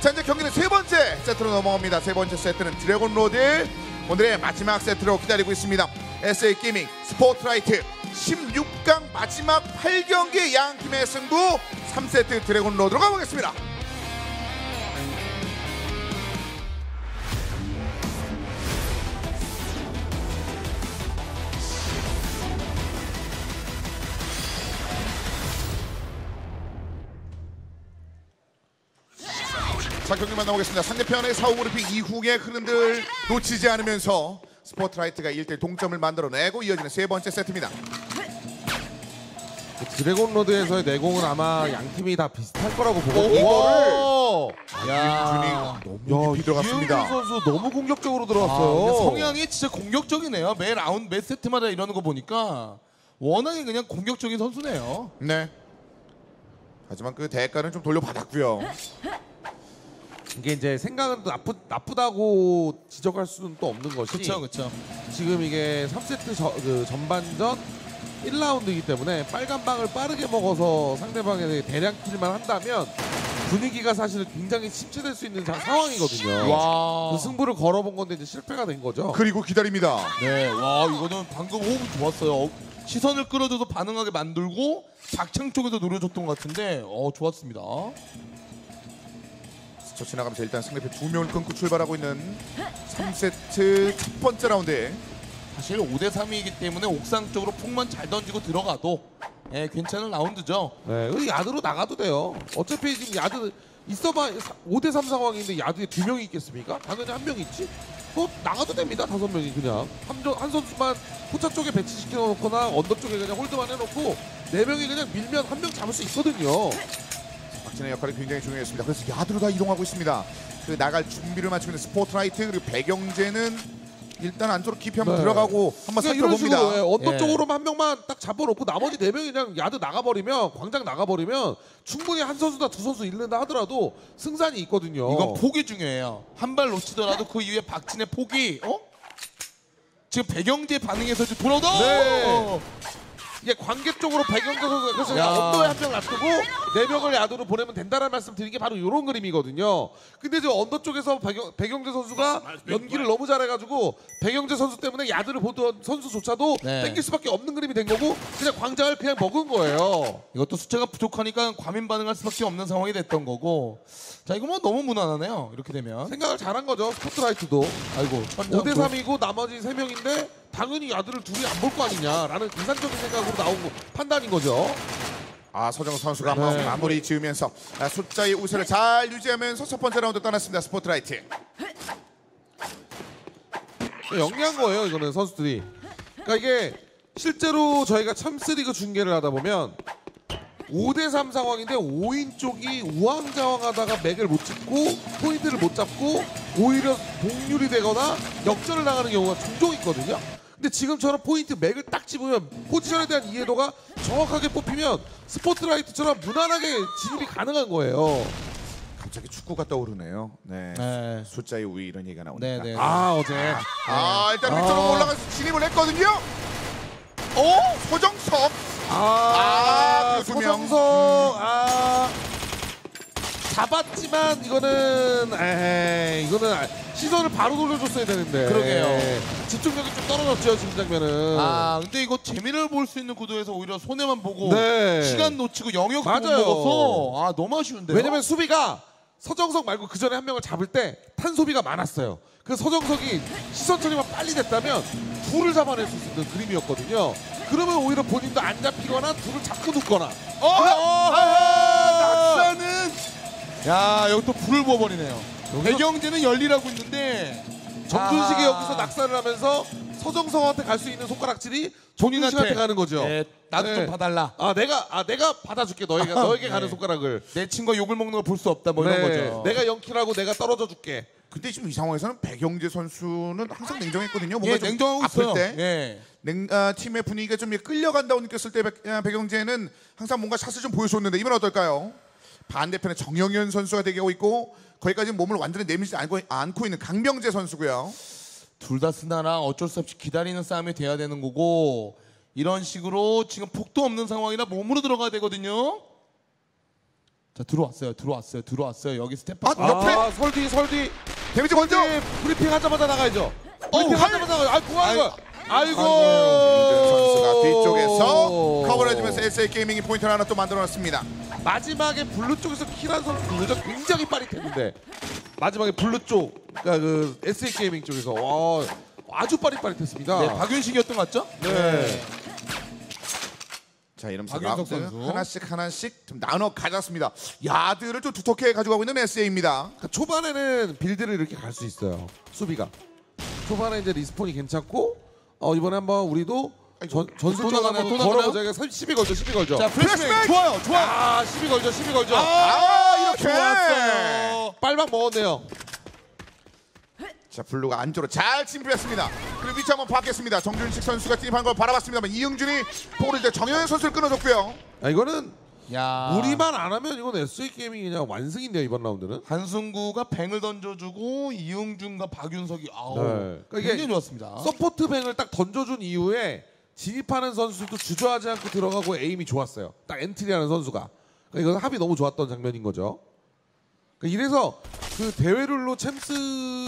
자 이제 경기는 세 번째 세트로 넘어갑니다. 세 번째 세트는 드래곤 로드 오늘의 마지막 세트로 기다리고 있습니다. SA 게이밍 스포트라이트 16강 마지막 8경기 양 팀의 승부 3세트 드래곤 로드로 가보겠습니다. 자 경기 만나보겠습니다. 상대편의 사우무르피 이후의 흐름들 놓치지 않으면서 스포트라이트가 1대 동점을 만들어내고 이어지는 세 번째 세트입니다. 드래곤 로드에서의 내공은 아마 양 팀이 다 비슷할 거라고 보거든요. 이거를 야. 준이 너무 깊이 들어갔습니다. 이현수 선수 너무 공격적으로 아, 들어왔어요. 근데 성향이 진짜 공격적이네요. 매 라운드 매 세트마다 이러는 거 보니까 워낙에 그냥 공격적인 선수네요. 네. 하지만 그 대가는 좀 돌려받았고요. 이게 이제 생각은 또 나쁘, 나쁘다고 지적할 수는 또 없는 것이 그렇죠, 그렇죠. 지금 이게 3세트 저, 그 전반전 1라운드이기 때문에 빨간 방을 빠르게 먹어서 상대방에 대량 킬만 한다면 분위기가 사실 굉장히 침체될 수 있는 자- 상황이거든요. 와. 그 승부를 걸어본 건데 이제 실패가 된 거죠. 그리고 기다립니다. 네, 와 이거는 방금 호흡 좋았어요. 어, 시선을 끌어줘서 반응하게 만들고 박창 쪽에서 노려줬던 것 같은데, 어 좋았습니다. 스쳐 지나가면서 일단 상대편 두 명을 끊고 출발하고 있는 3세트 첫 번째 라운드. 사실 5대 3이기 때문에 옥상 쪽으로 폭만 잘 던지고 들어가도 예, 괜찮은 라운드죠. 네, 그 야드로 나가도 돼요. 어차피 지금 야드 있어봐 5대 3 상황인데 야드에 두 명이 있겠습니까? 당연히 한 명 있지. 뭐 나가도 됩니다. 다섯 명이 그냥 한, 명- 한 선수만 포차 쪽에 배치시켜 놓거나 언더 쪽에 그냥 홀드만 해놓고 네 명이 그냥 밀면 한 명 잡을 수 있거든요. 박진의 역할이 굉장히 중요했습니다. 그래서 야드로 다 이동하고 있습니다. 그 나갈 준비를 마치고 있는 스포트라이트 그리고 배경재는 일단 안쪽으로 깊이 한번 네. 들어가고 한번 그러니까 이런 살펴봅니다. 식으로 예, 언더 예. 쪽으로만 한 명만 딱 잡아놓고 나머지 네 명이 그냥 야드 나가버리면 광장 나가버리면 충분히 한 선수나 두 선수 잃는다 하더라도 승산이 있거든요. 이건 폭이 중요해요. 한 발 놓치더라도 그 이후에 박진의 폭이 어? 지금 배경재 반응에서 지금 돌아오다. 네. 이게 관계 쪽으로 선수가 그래서 야. 언더에 한 명 놔두고 네 명을 야도로 보내면 된다는 말씀 드린 게 바로 이런 그림이거든요. 근데 지금 언더 쪽에서 배경, 배경재 선수가 연기를 너무 잘해가지고 배경재 선수 때문에 야드를 보던 선수조차도 네. 땡길 수밖에 없는 그림이 된 거고 그냥 광장을 그냥 먹은 거예요. 이것도 숫자가 부족하니까 과민 반응할 수밖에 없는 상황이 됐던 거고. 자 이거 뭐 너무 무난하네요. 이렇게 되면. 생각을 잘한 거죠 스포트라이트도. 아이고 천장 5대 3이고 나머지 3 명인데 당연히 야드를 둘이 안 볼 거 아니냐라는 계산적인 생각으로 나온 거- 판단인 거죠. 아 서정 선수가 네. 한번 마무리 지으면서 아, 숫자의 우세를 잘 유지하면서 첫 번째 라운드 떠났습니다. 스포트라이트. 영리한 거예요 이거는 선수들이. 그러니까 이게 실제로 저희가 챔스리그 중계를 하다 보면 5대 3 상황인데 5인 쪽이 우왕좌왕하다가 맥을 못 찍고 포인트를 못 잡고 오히려 동률이 되거나 역전을 나가는 경우가 종종 있거든요. 근데 지금처럼 포인트 맥을 딱 집으면 포지션에 대한 이해도가 정확하게 뽑히면 스포트라이트처럼 무난하게 진입이 가능한 거예요. 갑자기 축구가 떠오르네요. 네. 네. 숫자의 우위 이런 얘기가 나오니까. 네, 네. 아 어제 아 일단 위쪽으로 올라가서 진입을 했거든요. 오 소정석. 아, 아, 그. 소정석 아 잡았지만 이거는 에이 이거는 아- 시선을 바로 돌려줬어야 되는데 그러게요. 집중력이 좀 떨어졌죠 지금 장면은 아 근데 이거 재미를 볼 수 있는 구도에서 오히려 손해만 보고 네. 시간 놓치고 영역 못 맞아요. 먹어서 아 너무 아쉬운데요. 왜냐면 수비가 서정석 말고 그 전에 한 명을 잡을 때 탄소비가 많았어요. 그 서정석이 시선 처리만 빨리 됐다면 둘을 잡아낼 수 있는 그림이었거든요. 그러면 오히려 본인도 안 잡히거나 둘을 잡고 눕거나 어, 아, 낙사는 야 여기 또 불을 부어버리네요. 배경재는 열리라고 있는데 정준식이 아. 여기서 낙사를 하면서 서정석한테 갈 수 있는 손가락질이 정준식한테 가는 거죠. 네, 나도 네. 좀 봐달라. 아 내가 아 내가 받아줄게 너에게 너에게 네. 가는 손가락을. 내 친구가 욕을 먹는 걸 볼 수 없다 뭐 이런 네, 거죠. 내가 영키라고 내가 떨어져 줄게. 근데 지금 이 상황에서는 백영재 선수는 항상 냉정했거든요. 뭔가 예, 좀 냉정하고 아플 있어요. 때 예. 냉, 아, 팀의 분위기가 좀 끌려간다고 느꼈을 때 백, 아, 백영재는 항상 뭔가 샷을 좀 보여줬는데 이번 어떨까요? 반대편에 정영현 선수가 대기하고 있고 거기까지 몸을 완전히 내밀지 않고, 않고 있는 강병재 선수고요. 둘 다 쓰나라 어쩔 수 없이 기다리는 싸움이 돼야 되는 거고 이런 식으로 지금 폭도 없는 상황이라 몸으로 들어가야 되거든요. 자 들어왔어요. 들어왔어요. 들어왔어요. 여기 스텝 아, 바 옆에! 아, 설디 설디 데미지 먼저. 네, 브리핑 하자마자 나가야죠. 브리핑 활! 하자마자 나가요. 아, 뭐하는 거야? 아이고. 선수가 뒤쪽에서 커버해주면서 SA 게이밍이 포인트를 하나 또 만들어놨습니다. 마지막에 블루 쪽에서 킬한 선수 그저 굉장히 빠릿했는데 마지막에 블루 쪽, 그러니까 그 SA 게이밍 쪽에서 와 아주 빠릿빠릿했습니다. 네, 박윤식이었던 것 같죠? 네. 자 이러면서 라운드 선수. 하나씩 하나씩 좀 나눠 가졌습니다. 야드를 좀 두텁게 가져가고 있는 SA입니다. 그러니까 초반에는 빌드를 이렇게 갈 수 있어요. 수비가 초반에 이제 리스폰이 괜찮고 어, 이번에 한번 우리도 전, 또 나가나요? 한번 또 걸어보자. 이거 12 걸죠, 12 걸죠. 자 플래시백 좋아요. 좋아요. 아, 12 걸죠, 12 걸죠. 아, 이렇게 좋았어요. 빨방 먹었네요. 자 블루가 안쪽으로 잘 침투했습니다. 그리고 위치 한번 받겠습니다. 정준식 선수가 진입한 걸 바라봤습니다만 이영준이 볼을 이제 정현 선수를 끊어줬고요. 아, 이거는 야. 우리만 안 하면 이건 SA 게이밍이 그냥 완승인데요 이번 라운드는. 한승구가 뱅을 던져주고 이용준과 박윤석이 아우 네. 그러니까 굉장히 좋았습니다. 서포트 뱅을 딱 던져준 이후에 진입하는 선수도 주저하지 않고 들어가고 에임이 좋았어요. 딱 엔트리하는 선수가. 그러니까 이건 합이 너무 좋았던 장면인 거죠. 그러니까 이래서 그 대회 룰로 챔스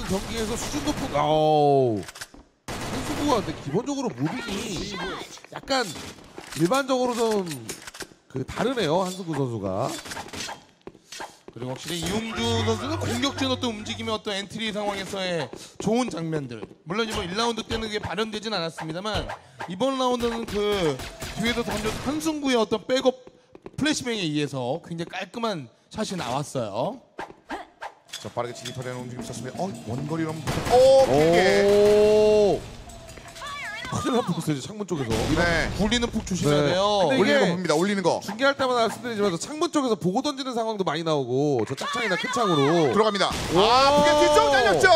경기에서 수준 높은 아우 한승구가 근데 기본적으로 무빙이 약간 일반적으로 좀 그 다르네요 한승구 선수가. 그리고 확실히 이용준 선수는 공격적인 어떤 움직임의 어떤 엔트리 상황에서의 좋은 장면들. 물론 이번 1라운드 때는 그게 발현되진 않았습니다만 이번 라운드는 그 뒤에서 던져 한승구의 어떤 백업 플래시뱅에 의해서 굉장히 깔끔한 샷이 나왔어요. 자 빠르게 진입하려는 움직임 있었습니다. 어 원거리로 한번 오 길게. 오. 큰일 날 뻔했어요 창문 쪽에서. 네. 굴리는 폭 조심해야 네. 돼요. 근데 올리는 거 이게- 봅니다. 올리는 거 중계할 때마다 말씀드리지만 창문 쪽에서 보고 던지는 상황도 많이 나오고 저 짝창이나 큰 창으로 들어갑니다. 아 그게 뒤쪽 달렸죠.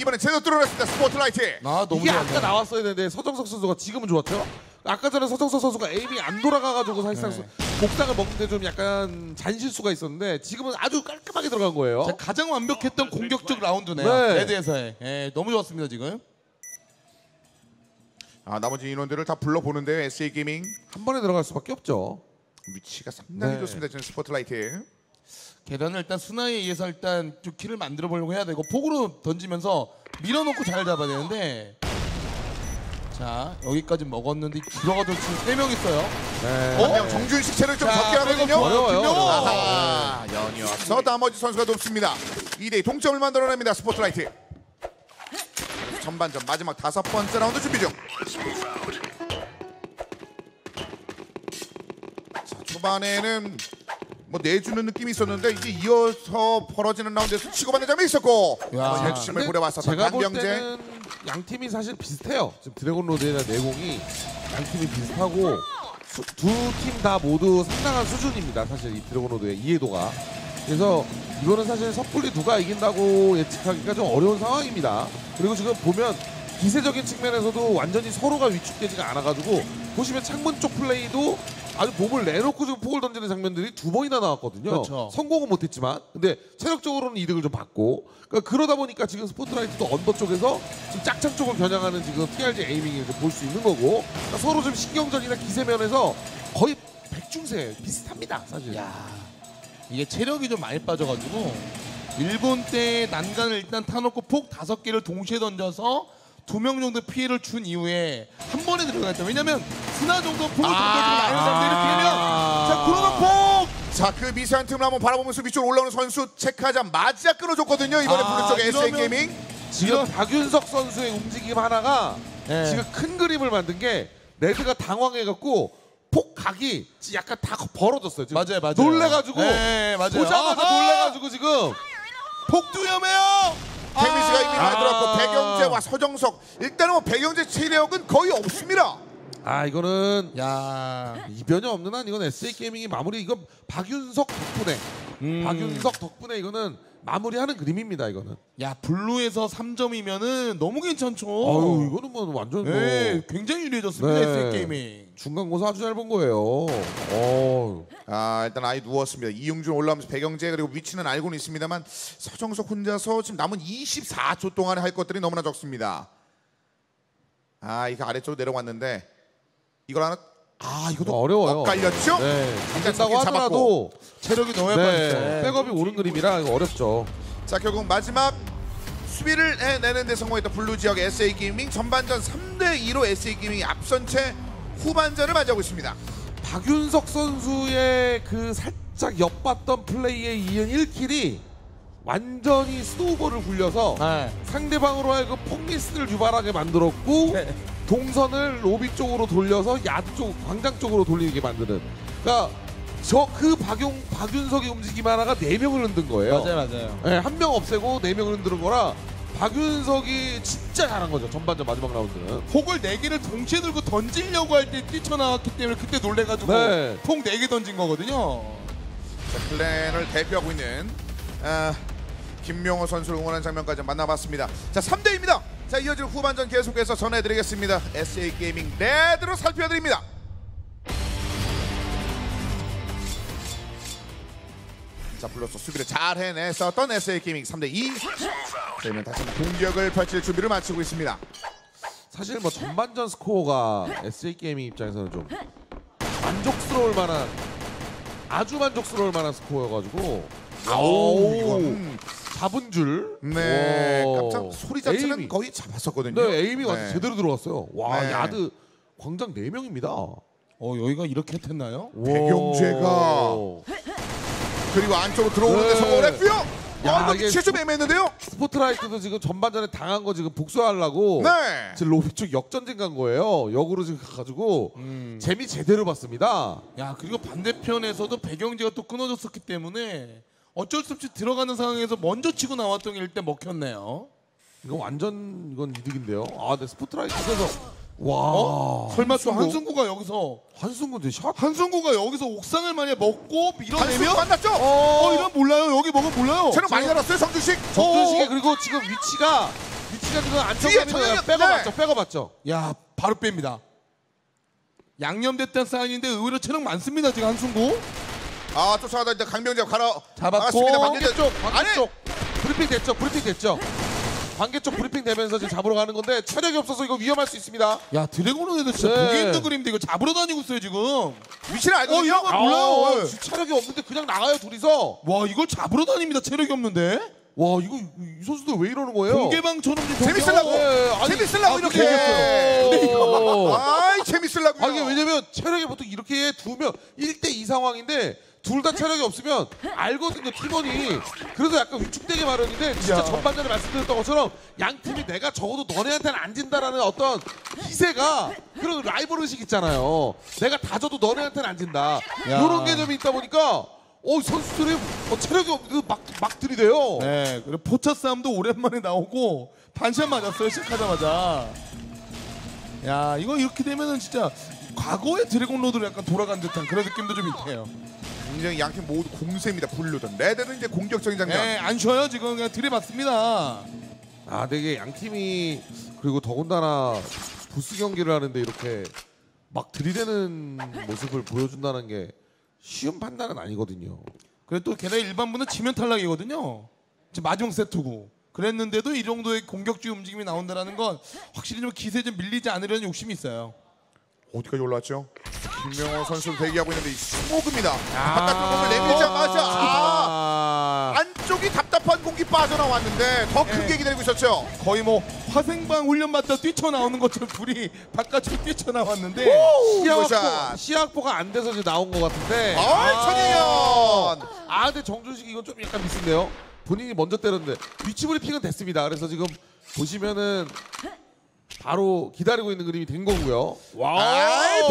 이번엔 제대로 뚫어냈습니다. 스포트라이트. 아 너무 이게. 아까 나왔어야 되는데 서정석 선수가 지금은 좋았죠. 아까 전에 서정석 선수가 에임이 안 돌아가가지고 사실상 네. 복상을 먹는데 좀 약간 잔실수가 있었는데 지금은 아주 깔끔하게 들어간 거예요. 자, 가장 완벽했던 공격적 라운드네요. 네. 레드에서의. 예, 너무 좋았습니다 지금. 아 나머지 인원들을 다 불러보는데요. SA 게이밍 한 번에 들어갈 수밖에 없죠. 위치가 상당히 네. 좋습니다. 지금 스포트라이트. 계단을 일단 스나에 의해서 일단 좀 키를 만들어 보려고 해야 되고 폭으로 던지면서 밀어놓고 잘 잡아야 되는데 자 여기까지 먹었는데 들어가도 지금 세명 있어요. 네. 한명 정준식 체를 좀 자, 적게 하거든요. 어려워요! 어려워. 아하, 연이어서 나머지 선수가 높습니다. 2대2 동점을 만들어냅니다. 스포트라이트. 전반전 마지막 다섯 번째 라운드 준비 중. 자, 초반에는 뭐 내주는 느낌이 있었는데 이제 이어서 벌어지는 라운드에서 치고받는 점이 있었고 제가 볼 강경재. 양 팀이 사실 비슷해요. 지금 드래곤 로드의 내공이 양 팀이 비슷하고 두 팀 다 모두 상당한 수준입니다. 사실 이 드래곤 로드의 이해도가. 그래서 이거는 사실 섣불리 누가 이긴다고 예측하기가 좀 어려운 상황입니다. 그리고 지금 보면 기세적인 측면에서도 완전히 서로가 위축되지가 않아가지고 보시면 창문 쪽 플레이도 아주 몸을 내놓고 지금 폭을 던지는 장면들이 두 번이나 나왔거든요. 그렇죠. 성공은 못했지만 근데 체력적으로는 이득을 좀 받고 그러니까 그러다 보니까 지금 스포트라이트도 언더 쪽에서 지금 짝창 쪽을 겨냥하는 지금 TRG 에이밍을 볼 수 있는 거고 그러니까 서로 좀 신경전이나 기세면에서 거의 백중세 비슷합니다 사실. 야 이게 체력이 좀 많이 빠져가지고 일본 때 난간을 일단 타놓고 폭 다섯 개를 동시에 던져서 두 명 정도 피해를 준 이후에 한 번에 들어갔죠. 왜냐면 스나 정도 폭을 던져주고 나이는 상대 이렇게 하면 자 그러면 폭 자, 그 미세한 틈을 한번 바라보면서 위쪽으로 올라오는 선수 체크하자마자 끊어줬거든요. 이번에 아, 블루 쪽의 SA 이러면- 게이밍. 지금 박윤석 선수의 움직임 하나가 네. 지금 큰 그림을 만든 게 레드가 당황해갖고 폭 각이 약간 다 벌어졌어요. 지금 맞아요, 맞아요. 놀래가지고 네, 맞아요. 보자마자 아하! 놀래가지고 지금 폭도 위험해요. 태미지가 이미 아. 들어왔고 백영재와 서정석 일단은 뭐 백영재 체력은 거의 없습니다. 아 이거는 야 이변이 없는 한 이건 SA 게이밍이 마무리 이건 박윤석 덕분에 음. 박윤석 덕분에 이거는 마무리하는 그림입니다 이거는. 야 블루에서 3점이면은 너무 괜찮죠. 어유 이거는 뭐 완전 뭐 네, 굉장히 유리해졌습니다. 네. 게이밍. 중간고사 아주 잘 본 거예요. 어. 아 일단 아예 누웠습니다. 이용준 올라오면서 백영재 그리고 위치는 알고는 있습니다만 서정석 혼자서 지금 남은 24초 동안에 할 것들이 너무나 적습니다. 아 이거 아래쪽으로 내려왔는데 이걸 하나 아 이것도 어려워요. 깔렸죠? 네, 잡았고. 하더라도 체력이 너무 네, 네. 백업이 오른 그림이라 이거 어렵죠. 자 결국 마지막 수비를 해내는 데 성공했던 블루 지역 SA 게이밍 전반전 3대 2로 SA 게이밍이 앞선 채 후반전을 맞이하고 있습니다. 박윤석 선수의 그 살짝 엿봤던 플레이에 이은 1킬이 완전히 스노우볼을 굴려서 네. 상대방으로 하여금 폭미스를 유발하게 만들었고 네. 동선을 로비 쪽으로 돌려서 야드 쪽 광장 쪽으로 돌리게 만드는 그러니까 저 그 박용 박윤석의 움직임 하나가 네 명을 흔든 거예요. 맞아요. 네, 한 명 없애고 네 명을 흔드는 거라 박윤석이 진짜 잘한 거죠. 전반전 마지막 라운드는. 폭을 네 개를 동시에 들고 던지려고 할 때 뛰쳐나왔기 때문에 그때 놀래가지고 네. 폭네 개 던진 거거든요. 자, 클랜을 대표하고 있는 아, 김명호 선수를 응원한 장면까지 만나봤습니다. 자 3대 2입니다. 자 이어질 후반전 계속해서 전해드리겠습니다. SA 게이밍 레드로 살펴드립니다. 자 불러서 수비를 잘 해냈었던 SA 게이밍 3대 2. 저희는 다시 공격을 펼칠 준비를 마치고 있습니다. 사실 뭐 전반전 스코어가 SA 게이밍 입장에서는 좀 만족스러울 만한 아주 만족스러울 만한 스코어여가지고 아우 이건 잡은 줄. 네 와. 깜짝 소리 자체는 에임이. 거의 잡았었거든요. 네 에임이 완전 네. 제대로 들어갔어요. 와 네. 야드 광장 4 명입니다. 어 여기가 이렇게 됐나요? 배경재가 그리고 안쪽으로 들어오는데 네. 성공을 했고요. 야, 야, 이게 이게 좀 애매했는데요. 스포트라이트도 지금 전반전에 당한 거 지금 복수하려고 네. 지금 로비 쪽 역전진 간 거예요. 역으로 지금 가가지고 재미 제대로 봤습니다. 야 그리고 반대편에서도 배경재가 또 끊어졌었기 때문에 어쩔 수 없이 들어가는 상황에서 먼저 치고 나왔던 게 일단 먹혔네요. 이거 완전 이건 이득인데요. 아, 네 스포트라이트에서 와 어? 설마 또 한승구? 한승구가 여기서 한승구인데 샷? 한승구가 여기서 옥상을 만약 먹고 밀어내면 만났죠. 어 이런 몰라요 여기 먹으면 몰라요. 체력 많이 날았어요, 성주식. 정준식이 어. 그리고 지금 위치가 위치가 지금 안정감이 정현이- 빼고 네. 맞죠? 빼고 맞죠? 야 바로 뺍니다. 양념됐다는 사인인데 의외로 체력 많습니다 지금 한승구. 아 쫓아가다 이제 강병재 가라 잡았고. 막았습니다. 관계 쪽, 관계 아니 쪽 브리핑 됐죠? 브리핑 됐죠? 관계 쪽 브리핑 되면서 지금 잡으러 가는 건데 체력이 없어서 이거 위험할 수 있습니다. 야 드래곤은 애들 진짜 네. 보기 힘든 그림인데 이거 잡으러 다니고 있어요 지금. 위치를 어 알거든요. 이런 거 몰라요. 아, 지금 체력이 없는데 그냥 나가요 둘이서. 와 이걸 잡으러 다닙니다 체력이 없는데. 와 이거 이 선수들 왜 이러는 거예요? 공개방처럼 재밌으려고. 네, 재밌으려고 아, 이렇게. 이거. 아이 재밌으려고요. 아 이게 왜냐면 체력이 보통 이렇게 두명 1대 2 상황인데 둘 다 체력이 없으면 알거든요 팀원이 그래서 약간 위축되게 마련인데 진짜 야. 전반전에 말씀드렸던 것처럼 양 팀이 내가 적어도 너네한테는 안 진다라는 어떤 기세가 그런 라이벌 의식 있잖아요 내가 다 져도 너네한테는 안 진다 야. 이런 개념이 있다 보니까 어 선수들이 어, 체력이 없는데 막, 막 들이대요 네 그리고 포차 싸움도 오랜만에 나오고 반샷 맞았어요 시작하자마자. 야 이거 이렇게 되면은 진짜 과거의 드래곤 로드로 약간 돌아간 듯한 그런 느낌도 좀 있네요. 굉장히 양팀 모두 공세입니다. 블루든 레드는 이제 공격적인 장면. 네, 안 쉬어요 지금 그냥 들이받습니다. 아 되게 양 팀이 그리고 더군다나 부스 경기를 하는데 이렇게 막 들이대는 모습을 보여준다는 게 쉬운 판단은 아니거든요. 그래 또 게다가 일반부는 지면 탈락이거든요. 지금 마지막 세트고. 그랬는데도 이 정도의 공격주의 움직임이 나온다는 건 확실히 좀 기세 좀 밀리지 않으려는 욕심이 있어요. 어디까지 올라왔죠? 김명호 선수 대기하고 있는데 이 스모그입니다. 바깥쪽 공을 내밀자마자 아, 아, 안쪽이 답답한 공기 빠져나왔는데 더큰 네. 게 기다리고 있었죠. 거의 뭐 화생방 훈련 받다 뛰쳐나오는 것처럼 둘이 바깥으로 뛰쳐나왔는데. 시야확보, 시야확보가 안 돼서 이제 나온 것 같은데. 아, 천이현. 아, 근데 정준식 이건 좀 약간 미스인데요. 본인이 먼저 때렸는데 위치 브리핑은 됐습니다. 그래서 지금 보시면은 바로 기다리고 있는 그림이 된 거고요. 와,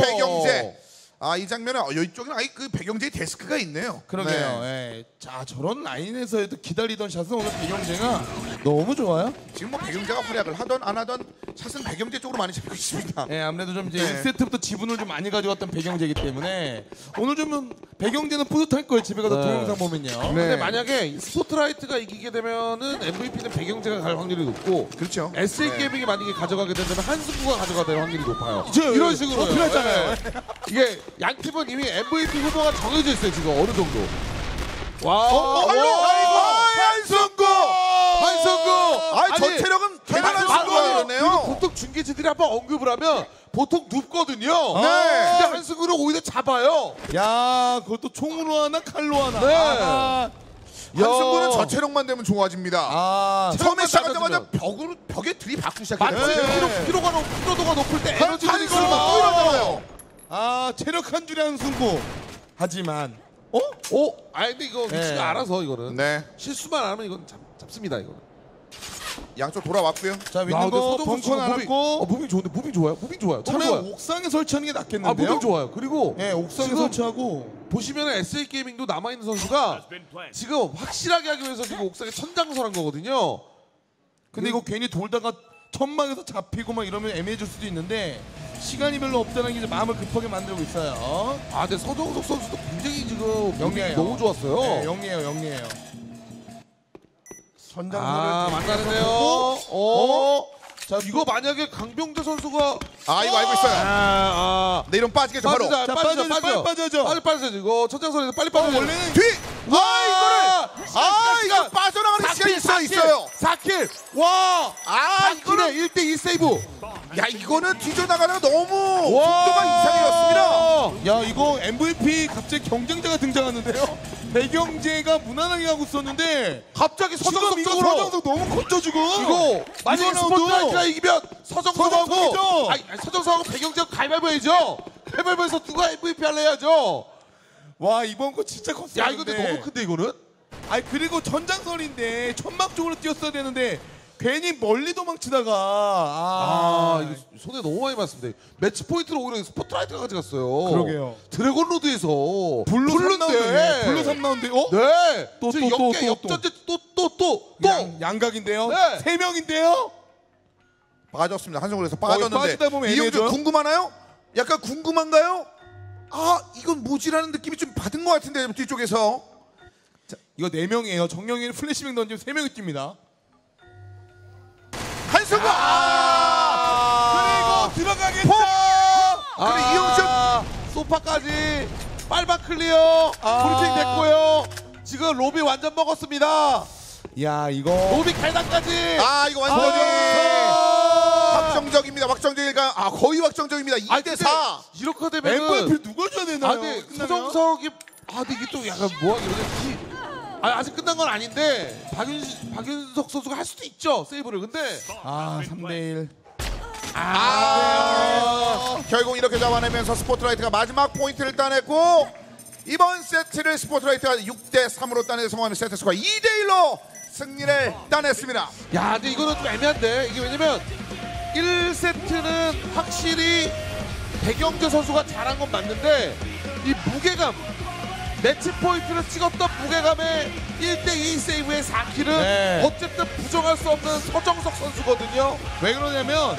아이. 아이 장면에 어, 이쪽에 아이 그 배경재 데스크가 있네요. 그러게요. 네. 예. 자 저런 라인에서도 기다리던 샷은 오늘 배경재가 너무 좋아요. 지금 뭐 배경재가 활약을 하던 안 하던 샷은 배경재 쪽으로 많이 잡히고 있습니다. 예, 아무래도 좀 이제 네. 1세트부터 지분을 좀 많이 가져왔던 배경재이기 때문에 오늘 좀 배경재는 뿌듯할 거예요. 집에 가서 네. 동영상 보면요. 근데 네. 만약에 스포트라이트가 이기게 되면은 MVP는 배경재가 갈 확률이 높고 그렇죠. SA 네. 게이밍이 만약에 가져가게 된다면 한승구가 가져가야 될 확률이 높아요. 저, 이런 저, 식으로 어필하잖아요. 이게 양 팀은 이미 MVP 후보가 정해져 있어요 지금 어느 정도. 와, 어, 할로 와, 아이고 한승구. 한승구. 아저 체력은 대단한 아니. 그리고 보통 중계진들이 한번 언급을 하면 보통 눕거든요. 네. 근데 한승구는 오히려 잡아요. 야, 그것도 총으로 하나 칼로 하나. 네. 아, 한승부는 저 체력만 되면 좋아집니다. 아, 처음에 시작하자마자. 벽으로 벽에 맞지? 시작해요. 네. 피로, 피로가 높, 피로도가 높을 때 에너지가 있어요. 아, 체력 한 줄에 한 승부. 하지만 어? 오, 아 근데 이거 네. 위치가 알아서 이거는 네, 실수만 안 하면 이건 잡, 잡습니다 이거. 양쪽 돌아왔고요. 자, 윈는 거 벙커 무빙, 나왔고 어, 무빙 좋은데 무빙 좋아요. 무빙 좋아요. 차라리 좋아요. 옥상에 설치하는 게 아 낫겠는데요? 무빙 좋아요. 그리고 네, 옥상에 지금 설치하고 보시면 SA 게이밍도 남아 있는 선수가 지금 확실하게 하기 위해서 지금 옥상에 천장설한 거거든요. 근데 이거 괜히 돌다가 천막에서 잡히고 막 이러면 애매해질 수도 있는데 시간이 별로 없다는 게 이제 마음을 급하게 만들고 있어요. 아, 근데 서정석 선수도 굉장히 지금 영리해요. 너무 좋았어요. 네, 영리해요, 영리해요. 전장소를 아, 만나는데요. 어? 어? 자, 이거 만약에 강병재 선수가 아 이거 알고 있어요. 아, 아. 네 이런 빠지겠죠 바로. 빠지자, 자, 빠지자, 빠져야죠, 빠져. 빨리 빠져야죠. 빨리 빠져야죠. 이거 천장설에서 빨리 어, 빠져. 원래는 뒤. 와, 아 이거를. 아 시간, 이거 빠져나가는 시간이 있어 4킬, 있어요. 4킬. 와! 아 이거는 4킬에 1대2 세이브. 야 이거는 뒤져나가는 거 너무 와! 속도가 이상이었습니다. 야 이거 MVP 갑자기 경쟁자가 등장하는데요. 배경재가 무난하게 하고 있었는데 갑자기 지금 서정석 이거 쪽으로. 서정석 너무 커져 지금. 이거 만약에 이거 스포트라이트가. 이기면 서정석하고 서정석이죠. 아니, 아니, 서정석하고 배경재하고 가위바위보 해야죠. 가위바위보에서 누가 MVP 할래 해야죠. 와 이번 거 진짜 컸어요. 야 이거 근데 너무 큰데 이거는? 아니 그리고 전장설인데 천막 쪽으로 뛰었어야 되는데 괜히 멀리 도망치다가 아, 아, 이거 손에 너무 많이 맞습니다. 매치 포인트를 오히려 스포트라이트가 가져갔어요. 그러게요. 드래곤 로드에서 블루 블루인데. 3라운드 블루 3라운드 어? 네. 또, 지금 또, 또, 역계 또, 역전제 또 또 또 또. 양, 양각인데요. 네. 세 명인데요. 빠졌습니다. 한승골에서 어, 빠졌는데 빠지다 보면 이용준 애매해져요? 궁금하나요? 약간 궁금한가요? 아 이건 뭐지라는 느낌이 좀 받은 것 같은데 뒤쪽에서 이거 네 명이에요. 정영일 플래시뱅 던지면 세 명이 뜁니다. 한승골 아! 그리고 들어가겠죠. 그래, 이용준! 소파까지 빨박 클리어 아. 브리핑 됐고요. 지금 로비 완전 먹었습니다. 야 이거 로비 계단까지. 아 이거 완전히 아. 확정적입니다. 확정적일까? 아 거의 확정적입니다. 2 아니, 대 근데 4. 이렇게 되면은 MVP 누굴 줘야 되나요? 아, 끝나면? 서정석이 아, 근데 이게 또 약간 뭐하기 그러지? 아, 아직 끝난 건 아닌데 박윤 박윤석 선수가 할 수도 있죠 세이브를 근데 아 3대 1. 아, 결국 이렇게 잡아내면서 스포트라이트가 마지막 포인트를 따냈고 이번 세트를 스포트라이트가 6대 3으로 따내 성공하는 세트 스코어 2대 1로 승리를 따냈습니다. 야, 근데 이거는 좀 애매한데 이게 왜냐면 1세트는 확실히 백영재 선수가 잘한 건 맞는데 이 무게감 매치 포인트를 찍었던 무게감에 1대2 세이브의 4킬은 네. 어쨌든 부정할 수 없는 서정석 선수거든요. 왜 그러냐면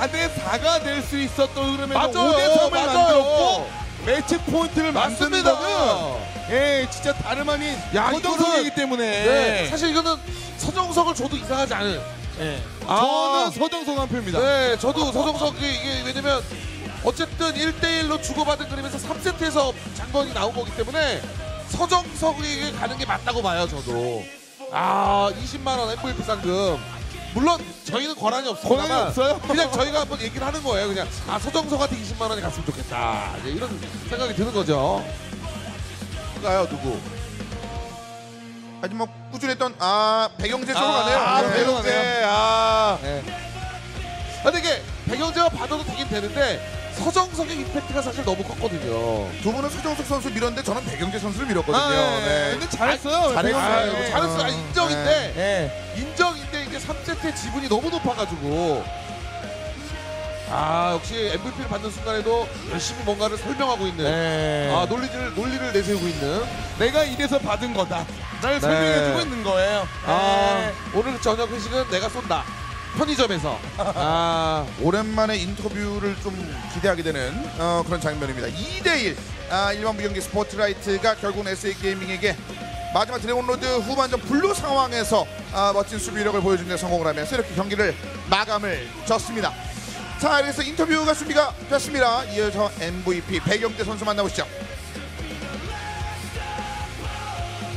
4대 4가 될 수 있었던 흐름에서 맞아요. 5대 3을 맞아요. 만들었고 매치 포인트를 만드는. 거는 예 진짜 다름 아닌 야, 서정석이기 때문에 네, 사실 이거는 서정석을 줘도 이상하지 않은. 예. 아. 저는 서정석 한 표입니다. 네, 저도 서정석이 이게 왜냐면 어쨌든 1대1로 주고받은 그림에서 3세트에서 장건이 나온 거기 때문에 서정석에게 가는 게 맞다고 봐요, 저도. 아, 20만 원 MVP 상금. 물론 저희는 권한이 없습니다만 권한이 없어요? 그냥 저희가 한번 얘기를 하는 거예요. 그냥 아 서정석한테 20만 원이 갔으면 좋겠다. 이제 이런 생각이 드는 거죠. 가요 누구? 하지만 꾸준했던 아 백영재 쪽으로 가네요. 아, 네. 백영재. 아. 네. 근데 이게 백영재가 받아도 되긴 되는데 서정석의 임팩트가 사실 너무 컸거든요. 두 분은 서정석 선수 밀었는데 저는 백영재 선수를 밀었거든요. 아, 예. 네. 근데 잘했어요. 잘했어요. 아, 잘했어. 아, 인정인데 예. 인정인데 이제 3세트의 지분이 너무 높아가지고 아 역시 MVP를 받는 순간에도 열심히 뭔가를 설명하고 있는 네. 아 논리를 논리를 내세우고 있는 내가 이래서 받은 거다. 날 네. 설명해주고 있는 거예요. 아 네. 오늘 저녁 회식은 내가 쏜다 편의점에서 아 오랜만에 인터뷰를 좀 기대하게 되는 어, 그런 장면입니다. 2대1 아, 일반부 경기 스포트라이트가 결국은 SA게이밍에게 마지막 드래곤로드 후반전 블루 상황에서 아, 멋진 수비력을 보여준 데 성공을 하면서 이렇게 경기를 마감을 졌습니다. 자, 그래서 인터뷰가 준비가 됐습니다. 이어서 MVP 배경대 선수 만나보시죠.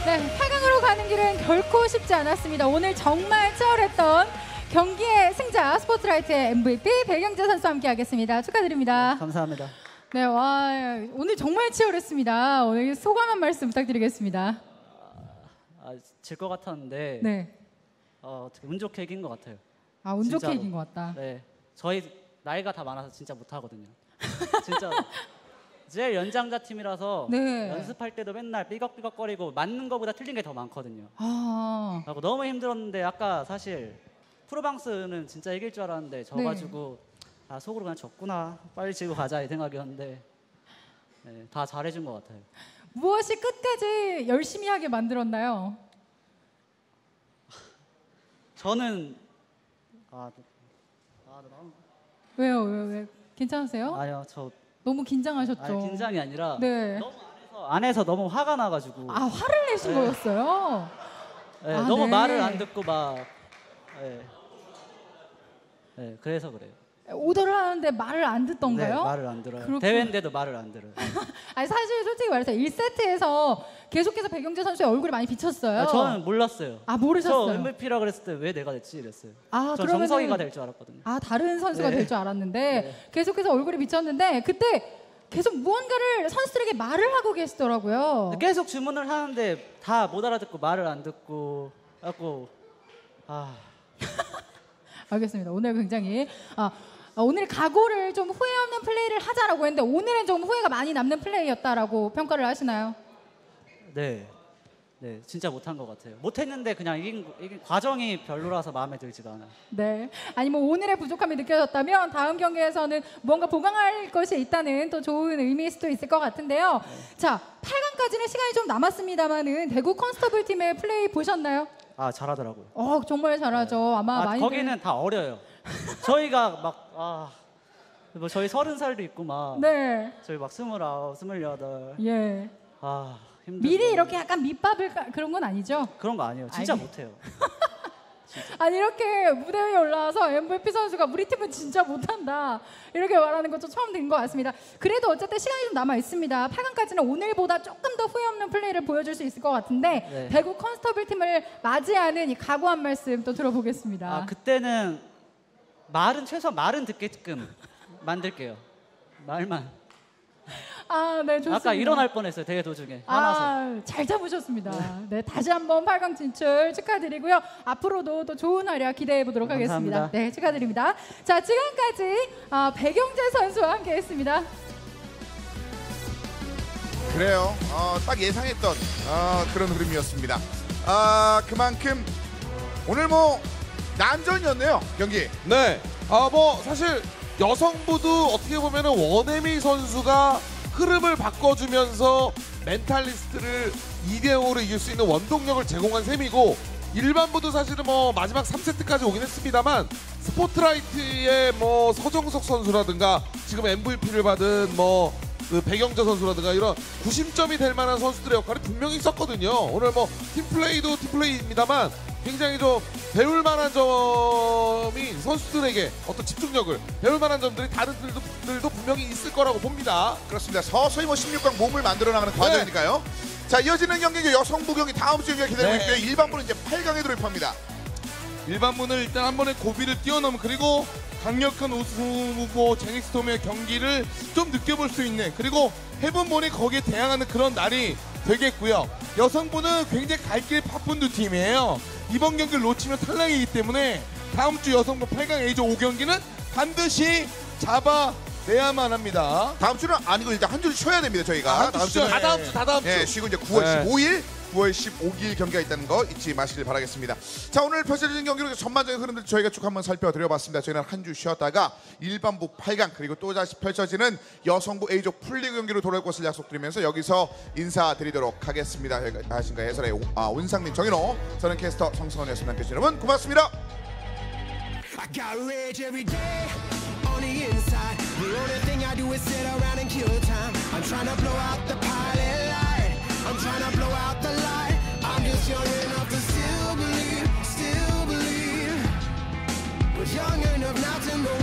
네, 8강으로 가는 길은 결코 쉽지 않았습니다. 오늘 정말 치열했던 경기의 승자 스포트라이트의 MVP 배경재 선수와 함께하겠습니다. 축하드립니다. 감사합니다. 네, 와 오늘 정말 치열했습니다. 오늘 소감 한 말씀 부탁드리겠습니다. 아, 질것 같았는데 네, 어, 어떻게 운 좋게 이긴 것 같아요. 아 운 좋게. 이긴 것 같다. 네, 저희 나이가 다 많아서 진짜 못하거든요. 진짜 제일 연장자 팀이라서 네. 연습할 때도 맨날 삐걱삐걱거리고 맞는 거보다 틀린 게 더 많거든요. 아, 너무 힘들었는데 아까 사실 프로방스는 진짜 이길 줄 알았는데 져가지고 아 속으로 그냥 졌구나 빨리 지고 가자 이 생각이었는데 네, 다 잘해준 것 같아요. 무엇이 끝까지 열심히 하게 만들었나요? 저는 아, 아 너무 왜요, 왜요, 왜? 괜찮으세요? 아니요 저 너무 긴장하셨죠? 아니, 긴장이 아니라 네. 너무 안에서, 안에서 너무 화가 나가지고 아 화를 내신 네. 거였어요. 네, 아, 너무 네. 말을 안 듣고 막 네. 네, 그래서 그래요. 오더를 하는데 말을 안 듣던가요? 네, 말을 안 들어요. 그렇군. 대회인데도 말을 안 들어요. 아니 사실 솔직히 말해서 1세트에서 계속해서 백영재 선수의 얼굴이 많이 비쳤어요. 아, 저는 몰랐어요. 아저 모르셨어요. MVP라 그랬을 때 왜 내가 됐지 이랬어요. 아저 그러면은- 정석이가 될 줄 알았거든요. 아 다른 선수가 네. 될줄 알았는데 네. 계속해서 얼굴이 비쳤는데 그때 계속 무언가를 선수들에게 말을 하고 계시더라고요. 계속 주문을 하는데 다 못 알아듣고 말을 안 듣고 하고 아 알겠습니다. 오늘 굉장히 아, 아, 오늘 각오를 좀 후회 없는 플레이를 하자라고 했는데 오늘은 좀 후회가 많이 남는 플레이였다라고 평가를 하시나요? 네. 네, 진짜 못한 것 같아요. 못했는데 그냥 이긴, 이긴 과정이 별로라서 마음에 들지가 않아요. 네. 아니 뭐 오늘의 부족함이 느껴졌다면 다음 경기에서는 뭔가 보강할 것이 있다는 또 좋은 의미일 수도 있을 것 같은데요. 자, 8강까지는 시간이 좀 남았습니다만은 대구 컨스터블 팀의 플레이 보셨나요? 아 잘하더라고요. 어, 정말 잘하죠. 아마 아, 많이 거기는 다 어려요. 저희가 막 아, 뭐 저희 서른 살도 있고 막 네. 저희 막 스물아홉, 스물여덟 예. 아 힘들고 미리 이렇게 약간 밑밥을 까- 그런 건 아니죠? 그런 거 아니에요. 진짜 아니. 못해요. 아니 이렇게 무대 위에 올라와서 MVP 선수가 우리 팀은 진짜 못한다 이렇게 말하는 것도 처음 든것 같습니다. 그래도 어쨌든 시간이 좀 남아 있습니다. 8강까지는 오늘보다 조금 더 후회 없는 플레이를 보여줄 수 있을 것 같은데 네. 대구 컨스터블 팀을 맞이하는 이 각오한 말씀 또 들어보겠습니다. 아 그때는 말은 최소한 말은 듣게끔 만들게요. 말만. 아, 네 좋습니다. 아까 일어날 뻔했어요 대회 도중에 화나서. 아, 잘 잡으셨습니다. 네, 다시 한번 8강 진출 축하드리고요. 앞으로도 또 좋은 활약 기대해 보도록 하겠습니다. 감사합니다. 네, 축하드립니다. 자, 지금까지 아, 백영재 선수와 함께했습니다. 그래요. 어, 딱 예상했던 어, 그런 흐름이었습니다. 아 그만큼 오늘 뭐 난전이었네요 경기. 네. 아 뭐 사실 여성부도 어떻게 보면은 원혜미 선수가 흐름을 바꿔주면서 멘탈리스트를 2대 5로 이길 수 있는 원동력을 제공한 셈이고 일반부도 사실은 뭐 마지막 3세트까지 오긴 했습니다만 스포트라이트의 뭐 서정석 선수라든가 지금 MVP를 받은 뭐 그 배경재 선수라든가 이런 구심점이 될 만한 선수들의 역할이 분명히 있었거든요. 오늘 뭐 팀플레이도 팀플레이입니다만 굉장히 좀 배울 만한 점이 선수들에게 어떤 집중력을 배울 만한 점들이 다른 분들도 분명히 있을 거라고 봅니다. 그렇습니다. 서서히 뭐 16강 몸을 만들어 나가는 과정이니까요. 자 이어지는 경기 여성 부 경기 다음 주 경기가 기다리고 네. 있고요. 일반부는 이제 8강에 돌입합니다. 일반부는 일단 한 번에 고비를 뛰어넘은 그리고 강력한 우승 후보 제닉스톰의 경기를 좀 느껴볼 수 있는 그리고 해븐본이 거기에 대항하는 그런 날이 되겠고요. 여성부는 굉장히 갈 길 바쁜 두 팀이에요. 이번 경기를 놓치면 탈락이기 때문에 다음 주 여성부 8강 A조 5경기는 반드시 잡아내야만 합니다. 다음 주는 아니고 일단 한 주를 쉬어야 됩니다 저희가. 아, 다음 쉬어요. 주는 다 다음 주, 다 다음 주. 예, 쉬고 이제 9월 네. 15일, 9월 15일 경기가 있다는 거 잊지 마시길 바라겠습니다. 자 오늘 펼쳐지는 경기로 전반적인 흐름들 저희가 쭉 한번 살펴드려봤습니다. 저희는 한 주 쉬었다가 일반부 8강 그리고 또 다시 펼쳐지는 여성부 A조 풀리그 경기로 돌아올 것을 약속드리면서 여기서 인사드리도록 하겠습니다. 여기까지 하신가 해설의 오- 아, 온상민 정인호 저는 캐스터 성승원이었습니다. 주신 여러분 고맙습니다. I got rage every day on the inside. The only thing I do is sit around and kill time. I'm trying to blow young enough to still believe, still believe. Was young enough not to know